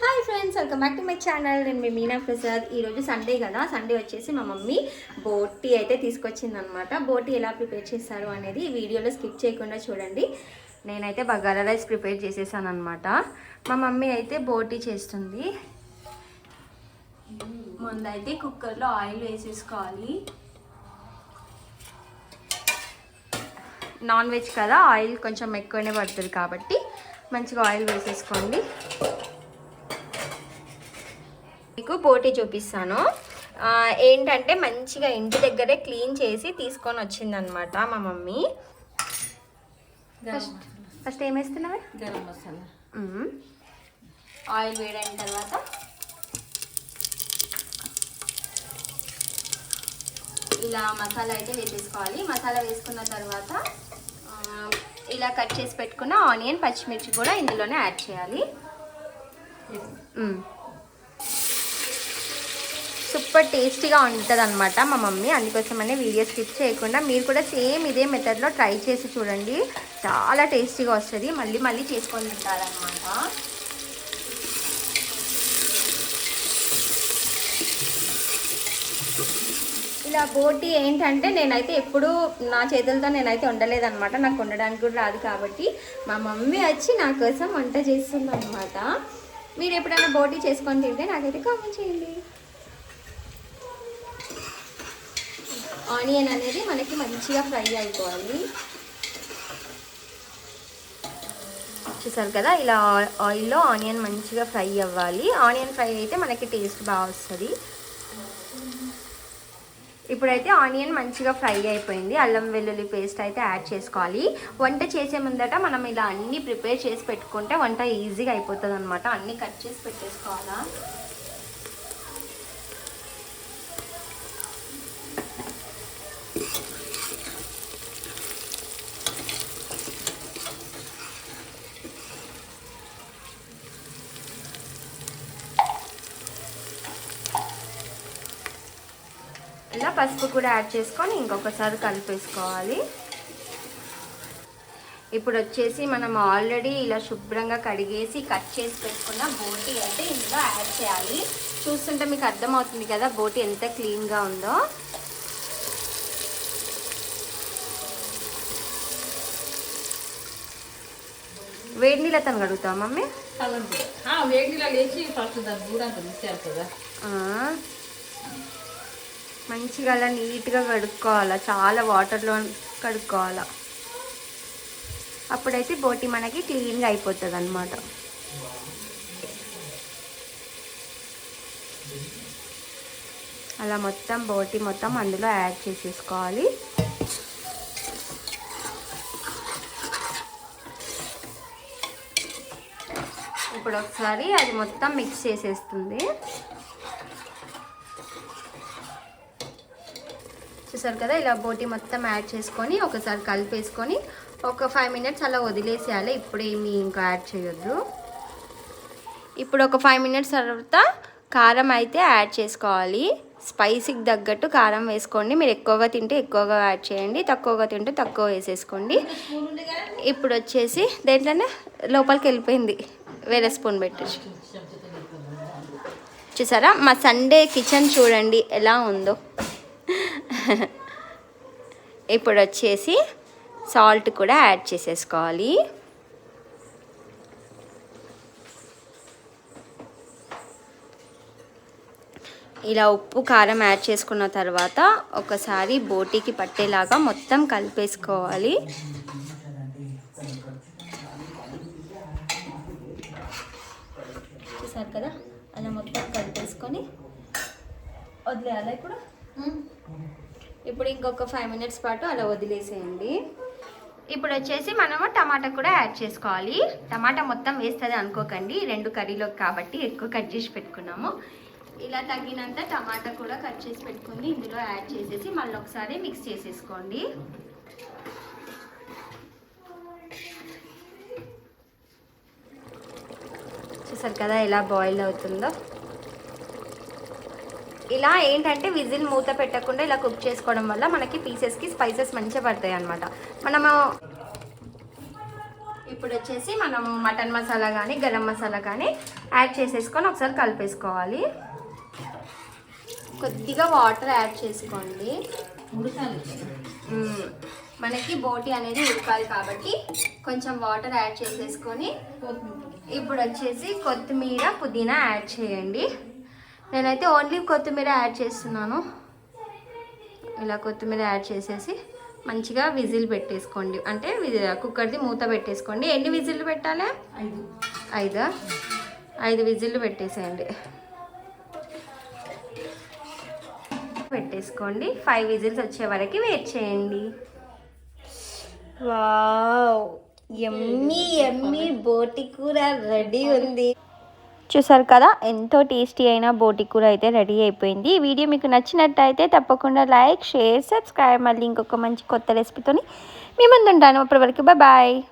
Hi friends welcome back to my channel నేను మీ మీనా ప్రసాద్. ఈరోజు సండే కదా. సండే వచ్చేసి మా మమ్మీ బోటీ అయితే తీసుకొచ్చిందనమాట బోటీ ఎలా ప్రిపేర్ చేస్తారు అనేది ఈ వీడియోలో స్కిప్ చేయకుండా చూడండి. నేనైతే బగారా రైస్ ప్రిపేర్ చేసేసాను అనమాట మా మమ్మీ అయితే బోటీ చేస్తుంది. ముందైతే కుక్కర్లో ఆయిల్ వేసేసుకోవాలి. నాన్ వెజ్ కదా ఆయిల్ కొంచెం ఎక్కువనే పడుతుంది కాబట్టి మంచిగా ఆయిల్ వేసేసుకోండి. మీకు పోటీ చూపిస్తాను. ఏంటంటే మంచిగా ఇంటి దగ్గరే క్లీన్ చేసి తీసుకొని వచ్చిందనమాట మా మమ్మీ. ఫస్ట్ ఫస్ట్ ఏం వేస్తున్నావే? గరం మసాలా. ఆయిల్ వేడైన తర్వాత ఇలా మసాలా అయితే వేసేసుకోవాలి. మసాలా వేసుకున్న తర్వాత ఇలా కట్ చేసి పెట్టుకున్న ఆనియన్ పచ్చిమిర్చి కూడా ఇందులోనే యాడ్ చేయాలి. సూపర్ టేస్టీగా ఉంటుంది అనమాట మా మమ్మీ. అందుకోసమనే వీడియో స్కిప్ చేయకుండా మీరు కూడా సేమ్ ఇదే మెథడ్లో ట్రై చేసి చూడండి. చాలా టేస్టీగా వస్తుంది. మళ్ళీ మళ్ళీ చేసుకొని తింటారనమాట ఇలా బోటి ఏంటంటే నేనైతే ఎప్పుడూ నా చేతులతో నేనైతే ఉండలేదనమాట నాకు వండడానికి కూడా రాదు కాబట్టి మా మమ్మీ వచ్చి నా కోసం వంట చేస్తుంది అనమాట మీరు ఎప్పుడైనా బోటి చేసుకొని తింటే నాకైతే కామెంట్ చేయండి. ఆనియన్ అనేది మనకి మంచిగా ఫ్రై అయిపోవాలి. చూసారు కదా ఇలా ఆయిల్లో ఆనియన్ మంచిగా ఫ్రై అవ్వాలి. ఆనియన్ ఫ్రై అయితే మనకి టేస్ట్ బాగా వస్తుంది. ఇప్పుడైతే ఆనియన్ మంచిగా ఫ్రై అయిపోయింది. అల్లం వెల్లుల్లి పేస్ట్ అయితే యాడ్ చేసుకోవాలి. వంట చేసే ముందట మనం ఇలా అన్నీ ప్రిపేర్ చేసి పెట్టుకుంటే వంట ఈజీగా అయిపోతుంది అనమాట అన్నీ కట్ చేసి పెట్టేసుకోవాలా? ఇలా పసుపు కూడా యాడ్ చేసుకొని ఇంకొకసారి కలిపేసుకోవాలి ఇప్పుడు వచ్చేసి మనం ఆల్రెడీ ఇలా శుభ్రంగా కడిగేసి కట్ చేసి పెట్టుకున్న బోటి అయితే ఇందులో యాడ్ చేయాలి చూస్తుంటే మీకు అర్థమవుతుంది కదా బోటి ఎంత క్లీన్గా ఉందో వేడి నీళ్ళతో కడుగుతావా మమ్మీ వేడి నీళ్ళు వేసి ఫస్ట్ దాని తీసేయాలి కదా ఆ, మంచిగా అలా నీట్గా కడుక్కోవాలా చాలా వాటర్లో కడుక్కోవాలా. అప్పుడైతే బోటి మనకి క్లీన్గా అయిపోతుంది అనమాట అలా మొత్తం బోటి మొత్తం అందులో యాడ్ చేసేసుకోవాలి. ఇప్పుడు ఒకసారి అది మొత్తం మిక్స్ చేసేస్తుంది. చూసారు కదా ఇలా బోటి మొత్తం యాడ్ చేసుకొని ఒకసారి కలిపేసుకొని ఒక ఫైవ్ మినిట్స్ అలా వదిలేసేయాలి. ఇప్పుడేమి ఇంకా యాడ్ చేయొద్దు. ఇప్పుడు ఒక ఫైవ్ మినిట్స్ తర్వాత కారం అయితే యాడ్ చేసుకోవాలి. స్పైసీకి తగ్గట్టు కారం వేసుకోండి. మీరు ఎక్కువగా తింటే ఎక్కువగా యాడ్ చేయండి. తక్కువగా తింటే తక్కువ వేసేసుకోండి. ఇప్పుడు వచ్చేసి దేంట్లోనే లోపలికి వెళ్ళిపోయింది. వేరే స్పూన్ పెట్టచ్చు చూసారా? మా సండే కిచెన్ చూడండి ఎలా ఉందో. ఇప్పుడు వచ్చేసి సాల్ట్ కూడా యాడ్ చేసేసుకోవాలి. ఇలా ఉప్పు కారం యాడ్ చేసుకున్న తర్వాత ఒకసారి బోటీకి పట్టేలాగా మొత్తం కలిపేసుకోవాలి. చూసారు కదా? అలా మొత్తం కలిపేసుకొని వదిలేయాలి ఇప్పుడు? ఇప్పుడు ఇంకొక ఫైవ్ మినిట్స్ పాటు అలా వదిలేసేయండి. ఇప్పుడు వచ్చేసి మనము టమాటా కూడా యాడ్ చేసుకోవాలి. టమాటా మొత్తం వేస్తుంది అనుకోకండి. రెండు కర్రీలోకి కాబట్టి ఎక్కువ కట్ చేసి పెట్టుకున్నాము. ఇలా తగినంత టమాటా కూడా కట్ చేసి పెట్టుకుని ఇందులో యాడ్ చేసేసి మళ్ళీ ఒకసారి మిక్స్ చేసేసుకోండి. చూసారు కదా ఎలా బాయిల్ అవుతుందో? ఇలా ఏంటంటే విజిల్ మూత పెట్టకుండా ఇలా కుక్ చేసుకోవడం వల్ల మనకి పీసెస్కి స్పైసెస్ మంచిగా పడతాయి అనమాట మనము ఇప్పుడు వచ్చేసి మనం మటన్ మసాలా కానీ గరం మసాలా కానీ యాడ్ చేసేసుకొని ఒకసారి కలిపేసుకోవాలి. కొద్దిగా వాటర్ యాడ్ చేసుకోండి. ఉడకాలి మనకి బోటి అనేది ఉడకాలి కాబట్టి కొంచెం వాటర్ యాడ్ చేసేసుకొని ఇప్పుడు వచ్చేసి కొత్తిమీర పుదీనా యాడ్ చేయండి. నేనైతే ఓన్లీ కొత్తిమీర యాడ్ చేస్తున్నాను. ఇలా కొత్తిమీర యాడ్ చేసేసి మంచిగా విజిల్ పెట్టేసుకోండి. అంటే కుక్కర్ది మూత పెట్టేసుకోండి. ఎన్ని విజిల్లు పెట్టాలి? ఐదు. ఐదా? ఐదు విజిల్లు పెట్టేసేయండి. పెట్టేసుకోండి. ఫైవ్ విజిల్స్ వచ్చే వరకు వెయిట్ చేయండి. వావ్! ఎమ్మీ ఎమ్మీ బోటి కూర రెడీ ఉంది. చూసారు కదా? ఎంతో టేస్టీ అయిన బోటి కూర అయితే రెడీ అయిపోయింది. ఈ వీడియో మీకు నచ్చినట్టయితే తప్పకుండా లైక్ షేర్ సబ్స్క్రైబ్. మళ్ళీ ఇంకొక మంచి కొత్త రెసిపీతోని మీ ముందు ఉంటాను అప్పటి వరకు బాయ్